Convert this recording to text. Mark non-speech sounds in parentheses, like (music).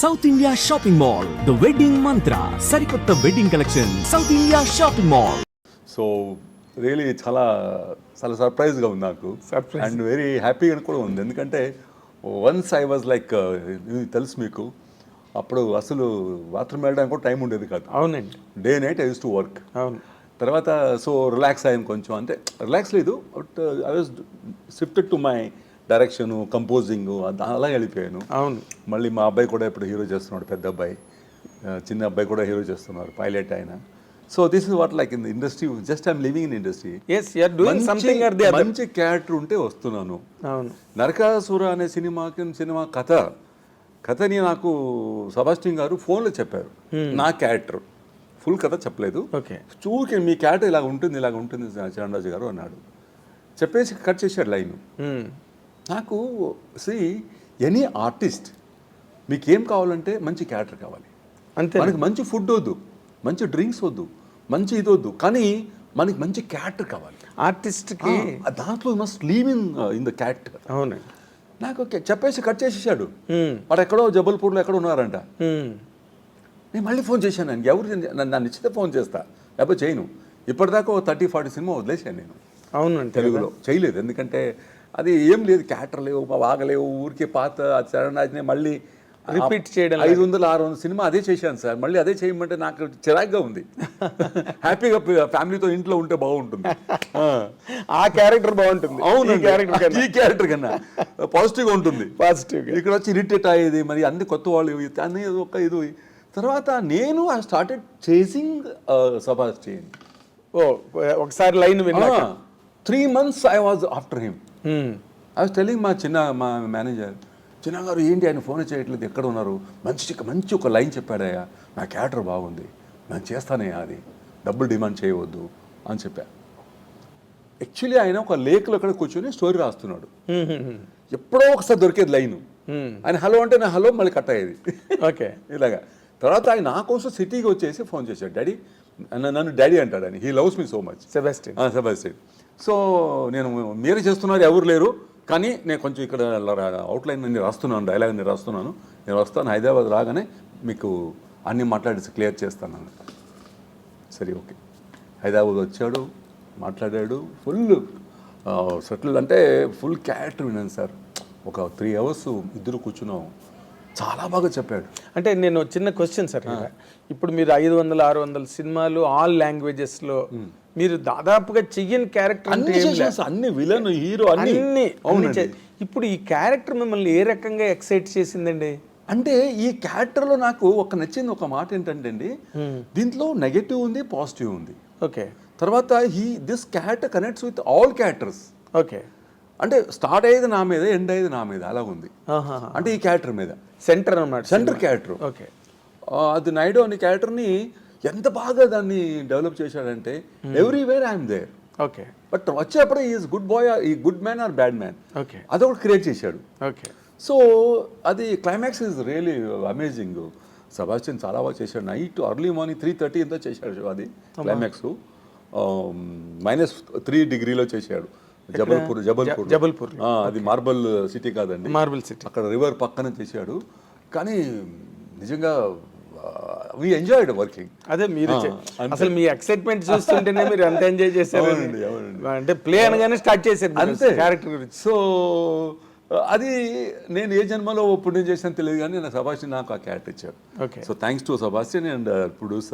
South India shopping mall the wedding Mantra సరికొత్త wedding collection South India shopping mall so really చాలా చాలా సర్ప్రైజ్గా ఉంది నాకు Surprise. అండ్ వెరీ హ్యాపీగా కూడా ఉంది ఎందుకంటే వన్స్ ఐ వాజ్ లైక్ తెలుసు మీకు అప్పుడు అసలు బాత్రూమ్ వెళ్ళడానికి కూడా టైం ఉండేది కాదు అవునండి. Day night I use to work అవును. తర్వాత సో రిలాక్స్ అయ్యాను కొంచెం. అంటే రిలాక్స్ లేదు but I was shifted to my direction composing అలా వెళ్ళిపోయాను. అవును. మళ్ళీ మా అబ్బాయి కూడా ఇప్పుడు హీరో చేస్తున్నాడు పెద్ద అబ్బాయి. చిన్న అబ్బాయి కూడా హీరో చేస్తున్నారు పైలట్ ఆయన. So this is what like in industry just I'm living in industry మంచి క్యారెక్టర్ ఉంటే వస్తున్నాను. అవును. నరకాసుర అనే సినిమాకి సినిమా కథ కథని నాకు సబాస్టిన్ గారు ఫోన్లో చెప్పారు. నా క్యారెక్టర్ ఫుల్ కథ చెప్పలేదు. ఓకే చూకి మీ క్యారెక్టర్ ఇలాగ ఉంటుంది ఇలాగ ఉంటుంది చరణరాజు గారు అన్నాడు. చెప్పేసి కట్ చేశాడు లైన్. నాకు సి ఎనీ ఆర్టిస్ట్ మీకు ఏం కావాలంటే మంచి క్యారెక్టర్ కావాలి. అంతే మనకి మంచి ఫుడ్ వద్దు మంచి డ్రింక్స్ వద్దు మంచి ఇది వద్దు కానీ మనకి మంచి క్యారెక్టర్ కావాలి. ఆర్టిస్ట్కి ఆ, దాంట్లో must leave in in the character అవునండి. నాకు ఓకే చెప్పేసి కట్ చేసేసాడు. వాడు ఎక్కడో జబల్పూర్లో ఎక్కడో ఉన్నారంట. నేను మళ్ళీ ఫోన్ చేశాను ఆయన ఎవరు నన్ను ఇచ్చితే ఫోన్ చేస్తా. లేకపోతే చేయను. ఇప్పటిదాకా థర్టీ ఫార్టీ సినిమా వదిలేశాను నేను. అవునండి. తెలుగులో. చేయలేదు. ఎందుకంటే అది ఏం లేదు క్యారెక్టర్ లేవు వాగలేవు ఊరికే పాత చరణాజ్ని మళ్ళీ Repeat చేయడం ఐదు వందల ఆరు వందల సినిమా అదే చేశాను సార్. మళ్ళీ అదే చేయమంటే నాకు చిరాగ్గా ఉంది. (laughs) హ్యాపీగా ఫ్యామిలీతో ఇంట్లో ఉంటే బాగుంటుంది. (laughs) ఆ. క్యారెక్టర్ బాగుంటుంది. అవును ఈ క్యారెక్టర్ ఈ క్యారెక్టర్ కన్నా. పాజిటివ్గా ఉంటుంది. పాజిటివ్ ఇక్కడ వచ్చి ఇరిటేట్ అయ్యేది మరి అన్ని కొత్త వాళ్ళు అన్ని ఒక ఇది. తర్వాత నేను ఐ స్టార్టెడ్ చేసింగ్ సబాస్టియన్ ఓ ఒకసారి లైన్ విన్నాక. Three months I was after him. I was telling మా చిన్న మా మేనేజర్ చిన్న గారు ఏంటి? ఆయన ఫోన్ చేయట్లేదు. ఎక్కడ ఉన్నారు? మంచి మంచి ఒక లైన్ చెప్పాడయ్యా నా క్యారెక్టర్ బాగుంది. నేను చేస్తానయ్యా అది. డబ్బులు డిమాండ్ చేయవద్దు. అని చెప్పా. యాక్చువల్లీ ఆయన ఒక లేక్లో అక్కడ కూర్చొని స్టోరీ రాస్తున్నాడు. Hmm. ఎప్పుడో ఒకసారి దొరికేది లైను. Hmm. ఆయన హలో అంటే నా హలో మళ్ళీ కట్ అయ్యేది. ఓకే. ఇలాగా. తర్వాత ఆయన నా కోసం సిటీకి వచ్చేసి ఫోన్ చేశాడు. డాడీ నన్ను డాడీ అంటాడు ఆయన. He loves me so much. Sebastian Sebastian so నేను మీరే చేస్తున్నారు ఎవరు లేరు. కానీ నేను కొంచెం ఇక్కడ అవుట్లైన్ నేను రాస్తున్నాను డైలాగ్ నేను రాస్తున్నాను. నేను వస్తాను హైదరాబాద్ రాగానే మీకు అన్నీ మాట్లాడేసి క్లియర్ చేస్తాను అన్నమాట సరే ఓకే. హైదరాబాద్ వచ్చాడు మాట్లాడాడు ఫుల్ సెటిల్ అంటే ఫుల్ క్యారెక్టర్ విన్నాను సార్. ఒక త్రీ అవర్స్ ఇద్దరు కూర్చున్నాం. చాలా బాగా చెప్పాడు. అంటే నేను చిన్న క్వశ్చన్ సార్. ఇప్పుడు మీరు ఐదు వందల ఆరు వందల సినిమాలు ఆల్ లాంగ్వేజెస్లో మీరు దాదాపుగా చెయ్యని క్యారెక్టర్ అంటే అన్ని విలన్ హీరో అన్ని చే- ఇప్పుడు ఈ క్యారెక్టర్ మిమ్మల్ని ఏ రకంగా ఎక్సైట్ చేసిందండి? అంటే ఈ క్యారెక్టర్లో నాకు ఒక నచ్చింది ఒక మాట ఏంటంటే అండి దీంట్లో నెగటివ్ ఉంది పాజిటివ్ ఉంది. ఓకే. తర్వాత he this character connects with all characters okay. అంటే స్టార్ట్ అయ్యేది నా మీద ఎండ్ అయ్యేది నా మీద అలా ఉంది. అంటే ఈ క్యారెక్టర్ మీద. సెంటర్ అన్నమాట సెంటర్ క్యారెక్టర్ ఓకే. అది నాయుడు అనే క్యారెక్టర్ని ఎంత బాగా దాన్ని డెవలప్ చేశాడంటే everywhere I'm there okay but వచ్చేటప్పుడు ఈజ్ గుడ్ బాయ్ ఈ good man or bad man okay అదొకటి క్రియేట్ చేశాడు. ఓకే సో అది climax is really amazing Sebastian చాలా బాగా చేశాడు. Night early morning three thirty ఎంతో చేశాడు అది క్లైమాక్స్ మైనస్ త్రీ డిగ్రీలో చేశాడు. జబల్పూర్ జబల్పూర్. జబల్పూర్. అది మార్బల్ సిటీ కాదండి. మార్బుల్ సిటీ అక్కడ రివర్ పక్కన చేశాడు. కానీ నిజంగా వి ఎంజాయ్డ్ వర్కింగ్ అదే మీరు అంతే. అసలు మీ ఎక్సైట్మెంట్ చూస్తుంటేనే మీరు ఎంత ఎంజాయ్ చేశారు. అంటే ప్లే అనగానే స్టార్ట్ చేశారు అంతే. క్యారెక్టర్ గురించి. సో అది నేను ఏ జన్మలో పుణ్యం చేసాను తెలియదు కానీ నా సబాస్టిన్ నాకు ఆ క్యారెక్టర్ ఇచ్చాడు. So thanks to Sebastian and producer